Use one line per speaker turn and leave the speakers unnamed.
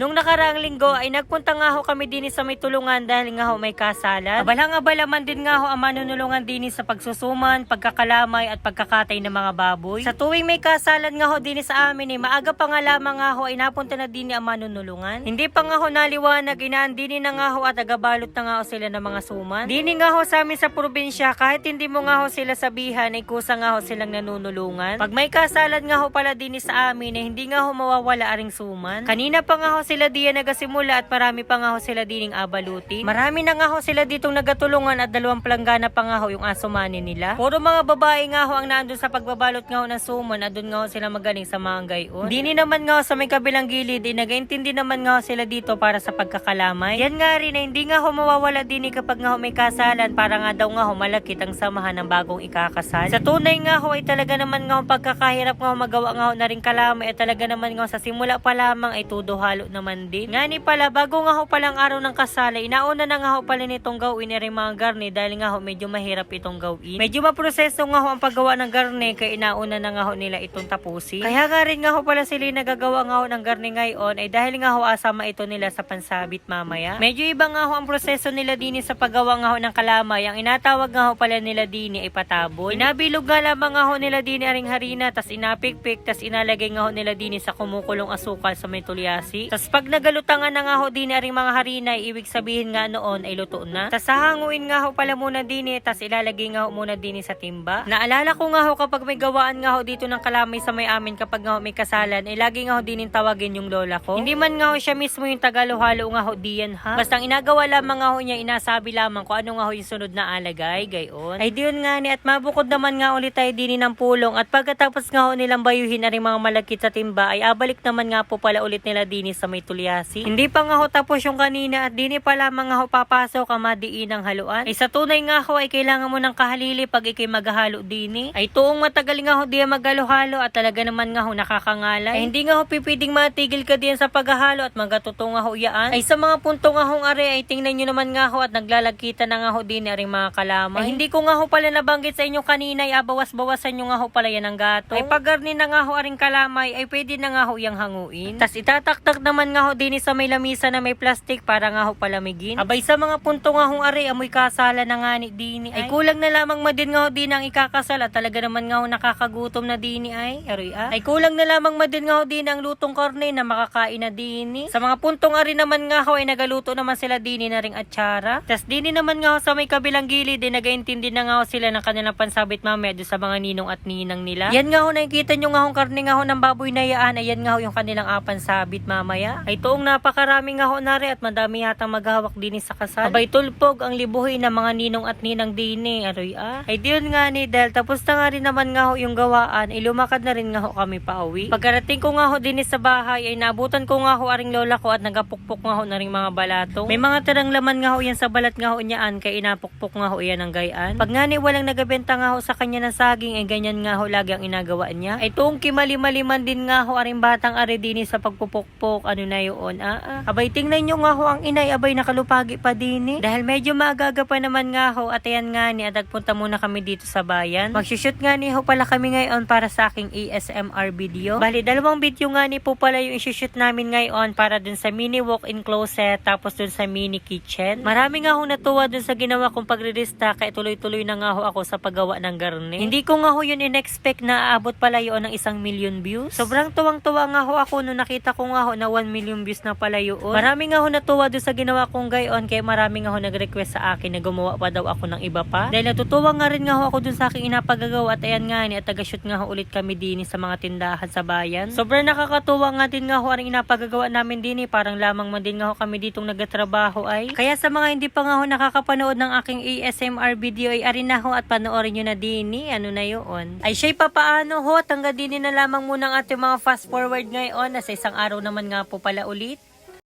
Nung nakaraang linggo ay nagpunta nga ho kami din sa may tulungan dahil nga ho may kasalan. Abalang abala man din nga ho ang manunulungan din sa pagsusuman, pagkakalamay at pagkakatay ng mga baboy. Sa tuwing may kasalan nga ho din sa amin eh, maaga pa nga lamang nga ho ay napunta na din ang manunulungan. Hindi pa nga ho naliwanag, inaan din na nga ho at agabalot na nga ho sila ng mga suman. Dini nga ho sa amin sa probinsya, kahit hindi mo nga ho sila sabihan, ay kusa nga ho silang nanunulungan. Pag may kasalan nga ho pala din sa amin, eh, hindi nga ho mawawala aring suman. Kanina pa nga ho sila diyan nagasimula at marami pa nga ho sila dining abalutin. Marami na nga ho sila ditong nagatulungan at dalawang planggana pa nga ho yung asumani nila. Puro mga babae nga ho ang nandun sa pagbabalot nga ho ng suman at doon nga ho sila magaling sa mga gayon. Dini naman nga ho sa may kabilang gilid, eh, nagaintindi naman nga ho sila dito para sa pagkakalamay. Yan nga rin na hindi nga ho mawawala din eh kapag nga ho may kasalan para nga daw nga ho malakit ang samahan ng bagong ikakasal. Sa tunay nga ho ay talaga naman nga ho pagkakahirap nga ho magawa nga ho na rin kalamay ay talaga naman nga ho sa simula pa lamang ay tudo halo naman din. Nga ni pala bago nga ho palang araw ng kasal ay nauna na nga ho pala nitong gawin rin mga garne dahil nga ho medyo mahirap itong gawin. Medyo maproseso nga ho ang paggawa ng garne kaya inauna na nga ho nila itong tapusin. Kaya nga rin nga ho pala sila nagagawa nga ho ng garne ngayon ay dahil nga ho asama ito nila sa pansabit mamaya. Medyo iba nga ho ang proseso nila din sa paggawa nga ho ng kalamay. Ang inatawag nga ho pala nila din ay patabon. Inabilog nga lamang nga ho nila din aring harina tas inapikpik tas inalagay nga ho nila din sa kumukulong asukal sa may tulyasi. Tas pag nagalutangan na nga ho din aring mga harina ibig sabihin nga noon ay luto na. Tas hahanguin nga ho pala muna din tas ilalagay nga ho muna din sa timba. Naalala ko nga ho kapag may gawaan nga ho dito ng kalamay sa may amin kapag nga ho may kasalan ay lagi nga ho din tawagin yung lola ko. Hindi man nga ho siya mismo yung tagalo-halo nga ho diyan ha. Basta inagawa lamang nga ho niya inasabi lamang kung ano nga ho yung sunod na alagay gayon. Ay diyon nga ni at mabukod naman nga ulit tayo din ng pulong at pagkatapos nga ho nilang bayuhin na rin mga malakit sa timba ay abalik naman nga po pala ulit nila dini sa may tulyasi. Hindi pa nga ho tapos yung kanina at dini pa lamang nga ho papasok ang madiin ng haluan. Ay sa tunay nga ho ay kailangan mo ng kahalili pag ikay maghahalo dini. Ay tuong matagal nga ho diyan maghalo-halo at talaga naman nga ho nakakangalay. Ay hindi nga ho pipiting matigil ka diyan sa paghahalo at magatuto nga ho yaan. Ay sa mga punto nga hong are ay tingnan nyo naman nga ho at naglalagkita na nga ho din na rin mga kalamay. Ay hindi ko nga ho pala nabanggit sa inyo kanina ay abawas-bawasan nyo nga ho pala yan ng gato. Ay paggarni na nga ho aring kalamay ay pwede na nga ho yung hanguin. Tas itataktak naman nga ho din sa may lamisa na may plastic para nga ho palamigin. Abay sa mga punto nga hong are amoy kasala na nga ni dini ay kulang na lamang madin nga ho din ang ikakasal at talaga naman nga ho nakakagutom na dini ay aroy ah. Ay kulang na lamang madin nga ho din ang lutong karne na makakain na dini. Sa mga puntong ari naman nga ho ay nagaluto naman sila dini na ring atsara. Tas dini naman nga ho sa may kabilang gilid ay nagaintindi na nga ho sila ng kanilang pansabit mamaya sa mga ninong at ninang nila. Yan nga ho nakikita nyo nga ho karne nga ho ng baboy na yaan ay yan nga ho yung kanilang apan sabit mamaya. Ay tuong napakarami nga ho nari at madami yatang maghawak dini sa kasal. Abay tulpog ang libuhin ng mga ninong at ninang dini. Aroy ah. Ay diyon nga ni Del tapos na nga rin naman nga ho yung gawaan ay lumakad na rin nga ho kami pa uwi. Pagkarating ko nga ho din sa bahay ay nabutan ko nga ho aring lola ko at nagapukpok nga ho na ring mga balatong. May mga tirang laman nga ho yan sa balat nga ho niyaan kaya inapukpok nga ho yan ng gayaan. Pag nga ni walang nagabenta nga ho sa kanya ng saging ay ganyan nga ho lagi ang inagawa niya. Ay tuong kimali-maliman din nga ho aring batang are dini sa pagpupukpok ano na yun ah, ah. Abay tingnan nyo nga ho ang inay abay nakalupagi pa dini. Dahil medyo maaga pa naman nga ho at ayan nga ni at nagpunta muna kami dito sa bayan. Magsushoot nga ni ho pala kami ngayon para sa aking ASMR video. Bali dalawang video nga ni po pala yung isushoot namin ngayon para dun sa mini walk-in closet tapos dun sa mini kitchen. Marami nga ho natuwa dun sa ginawa kong pagre-restock kaya tuloy-tuloy na nga ho ako sa paggawa ng garne. Hindi ko nga ho yun in-expect na aabot pala yun ng isang million views. Sobrang tuwang-tuwa nga ho ako nung nakita ko nga ho na 1 million views na pala yun. Marami nga ho natuwa dun sa ginawa kong gayon kaya marami nga ho nag-request sa akin na gumawa pa daw ako ng iba pa. Dahil natutuwa nga rin nga ako dun sa aking inapagagawa at ayan nga ni at taga-shoot nga ulit kami din sa mga tindahan sa bayan. Sobrang nakakatuwa nga din nga ho ang inapagagawa namin din parang lamang man din nga ho kami ditong nagatrabaho ay. Kaya sa mga hindi pa nga ho nakakapanood ng aking ASMR video ay arin na ho at panoorin nyo na din ano na yun. Ay siya'y papaano ho, tangga din na lamang muna ang ating mga fast forward ngayon na sa isang araw naman nga po pala ulit.